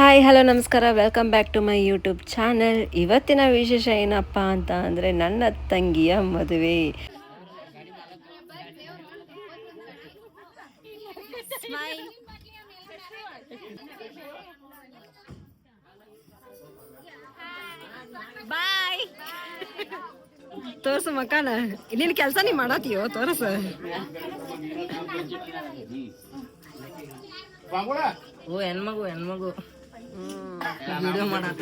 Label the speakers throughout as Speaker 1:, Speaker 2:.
Speaker 1: Hi hello ನಮಸ್ಕಾರ. Welcome back to my YouTube channel ಇವತ್ತಿನ ವಿಶೇಷ ಏನಪ್ಪ ಅಂತ ಅಂದರೆ ನನ್ನ ತಂಗಿಯ ಮದುವೆ. ಬಾಯ್ ತೋರ್ಸು ಮಕಾನ ಇಲ್ಲಿ ಕೆಲಸ ನೀ ಮಾಡತ್ತೀಯೋ ತೋರ್ಸು.
Speaker 2: ಓ ಹೆಣ್ಮಗು ಹೆಣ್ಮಗು.
Speaker 1: ವಿಡಿಯೋ ಮಾಡತ್ತ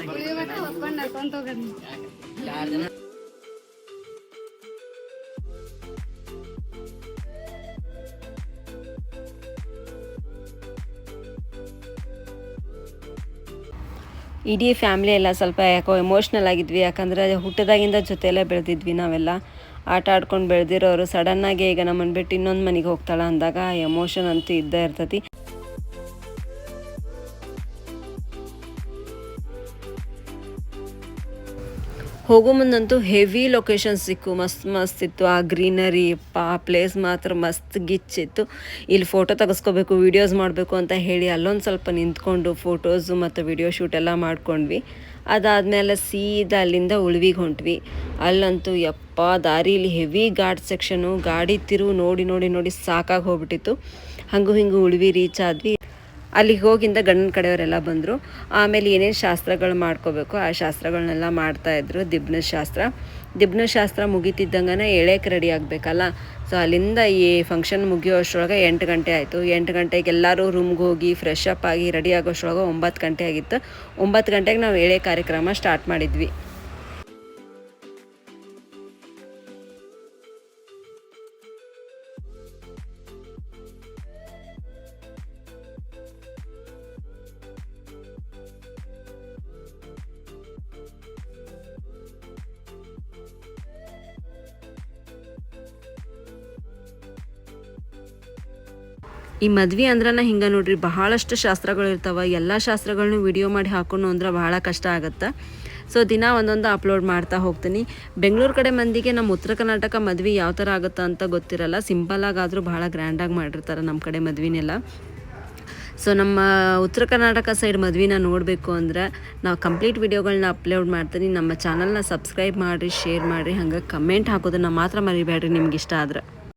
Speaker 1: ಇಡೀ ಫ್ಯಾಮ್ಲಿ ಎಲ್ಲ ಸ್ವಲ್ಪ ಯಾಕೋ ಎಮೋಷ್ನಲ್ ಆಗಿದ್ವಿ. ಯಾಕಂದರೆ ಹುಟ್ಟದಾಗಿಂದ ಜೊತೆಯಲ್ಲೇ ಬೆಳೆದಿದ್ವಿ ನಾವೆಲ್ಲ. ಆಟ ಆಡ್ಕೊಂಡು ಬೆಳೆದಿರೋರು ಸಡನ್ನಾಗಿ ಈಗ ನಮ್ಮನ್ನು ಬಿಟ್ಟು ಇನ್ನೊಂದು ಮನೆಗೆ ಹೋಗ್ತಾಳೆ ಅಂದಾಗ ಎಮೋಷನ್ ಅಂತೂ ಇದ್ದೇ ಇರ್ತೈತಿ. ಹೋಗೋ ಮುಂದಂತೂ ಹೆವಿ ಲೊಕೇಶನ್ ಸಿಕ್ಕು. ಮಸ್ತ್ ಮಸ್ತ್ ಇತ್ತು. ಆ ಗ್ರೀನರಿ ಆ ಪ್ಲೇಸ್ ಮಾತ್ರ ಮಸ್ತ್ ಗಿಚ್ಚಿತ್ತು ಇಲ್ಲಿ ಫೋಟೋ ತೆಗೆಸ್ಕೋಬೇಕು ವೀಡಿಯೋಸ್ ಮಾಡಬೇಕು ಅಂತ ಹೇಳಿ ಅಲ್ಲೊಂದು ಸ್ವಲ್ಪ ನಿಂತ್ಕೊಂಡು ಫೋಟೋಸು ಮತ್ತು ವಿಡಿಯೋ ಶೂಟ್ ಎಲ್ಲ ಮಾಡ್ಕೊಂಡ್ವಿ. ಅದಾದಮೇಲೆ ಸೀದಾ ಅಲ್ಲಿಂದ ಉಳ್ವಿಗೆ ಹೊಂಟ್ವಿ. ಅಲ್ಲಂತೂ ಯಪ್ಪ ದಾರಿಲಿ ಹೆವಿ ಗಾಡ್ ಸೆಕ್ಷನು ಗಾಡಿ ತಿರುವು ನೋಡಿ ನೋಡಿ ನೋಡಿ ಸಾಕಾಗಿ ಹೋಗ್ಬಿಟ್ಟಿತ್ತು. ಹಂಗೂ ಹಿಂಗೂ ಉಳ್ವಿ ರೀಚ್ ಆದ್ವಿ. ಅಲ್ಲಿಗೆ ಹೋಗಿಂದ ಗಂಡನ ಕಡೆಯವರೆಲ್ಲ ಬಂದರು. ಆಮೇಲೆ ಏನೇನು ಶಾಸ್ತ್ರಗಳು ಮಾಡ್ಕೋಬೇಕು, ಆ ಶಾಸ್ತ್ರಗಳನ್ನೆಲ್ಲ ಮಾಡ್ತಾಯಿದ್ರು ದಿಬ್ನ ಶಾಸ್ತ್ರ. ದಿಬ್ನ ಶಾಸ್ತ್ರ ಮುಗಿತಿದ್ದಂಗೆ ಎಳೆಕ್ಕೆ ರೆಡಿ ಆಗಬೇಕಲ್ಲ. ಸೊ ಅಲ್ಲಿಂದ ಈ ಫಂಕ್ಷನ್ ಮುಗಿಯೋ ಅಷ್ಟರೊಳಗೆ ಎಂಟು ಗಂಟೆ ಆಯಿತು. ಎಂಟು ಗಂಟೆಗೆ ಎಲ್ಲರೂ ರೂಮ್ಗೆ ಹೋಗಿ ಫ್ರೆಶ್ ಅಪ್ ಆಗಿ ರೆಡಿ ಆಗೋಷ್ಟ್ರೊಳಗೆ ಒಂಬತ್ತು ಗಂಟೆ ಆಗಿತ್ತು. ಒಂಬತ್ತು ಗಂಟೆಗೆ ನಾವು ಎಳೆ ಕಾರ್ಯಕ್ರಮ ಸ್ಟಾರ್ಟ್ ಮಾಡಿದ್ವಿ. ಈ ಮದ್ವೆ ಅಂದ್ರನ ಹಿಂಗೆ ನೋಡ್ರಿ, ಬಹಳಷ್ಟು ಶಾಸ್ತ್ರಗಳು ಇರ್ತಾವ. ಎಲ್ಲ ಶಾಸ್ತ್ರಗಳನ್ನೂ ವಿಡಿಯೋ ಮಾಡಿ ಹಾಕೊಂಡು ಅಂದ್ರೆ ಬಹಳ ಕಷ್ಟ ಆಗುತ್ತೆ. ಸೊ ದಿನ ಒಂದೊಂದು ಅಪ್ಲೋಡ್ ಮಾಡ್ತಾ ಹೋಗ್ತೀನಿ. ಬೆಂಗಳೂರು ಕಡೆ ಮಂದಿಗೆ ನಮ್ಮ ಉತ್ತರ ಕರ್ನಾಟಕ ಮದ್ವೆ ಯಾವ ಥರ ಆಗುತ್ತೆ ಅಂತ ಗೊತ್ತಿರಲ್ಲ. ಸಿಂಪಲಾಗಾದರೂ ಭಾಳ ಗ್ರ್ಯಾಂಡಾಗಿ ಮಾಡಿರ್ತಾರೆ ನಮ್ಮ ಕಡೆ ಮದ್ವೆನೆಲ್ಲ. ಸೊ ನಮ್ಮ ಉತ್ತರ ಕರ್ನಾಟಕ ಸೈಡ್ ಮದ್ವೆನ ನೋಡಬೇಕು ಅಂದ್ರೆ ನಾವು ಕಂಪ್ಲೀಟ್ ವಿಡಿಯೋಗಳನ್ನ ಅಪ್ಲೋಡ್ ಮಾಡ್ತೀನಿ. ನಮ್ಮ ಚಾನಲ್ನ ಸಬ್ಸ್ಕ್ರೈಬ್ ಮಾಡಿರಿ ಶೇರ್ ಮಾಡಿರಿ. ಹಂಗೆ ಕಮೆಂಟ್ ಹಾಕೋದನ್ನು ಮಾತ್ರ ಮರಿಬೇಡ್ರಿ ನಿಮ್ಗೆ ಇಷ್ಟ ಆದ್ರೆ.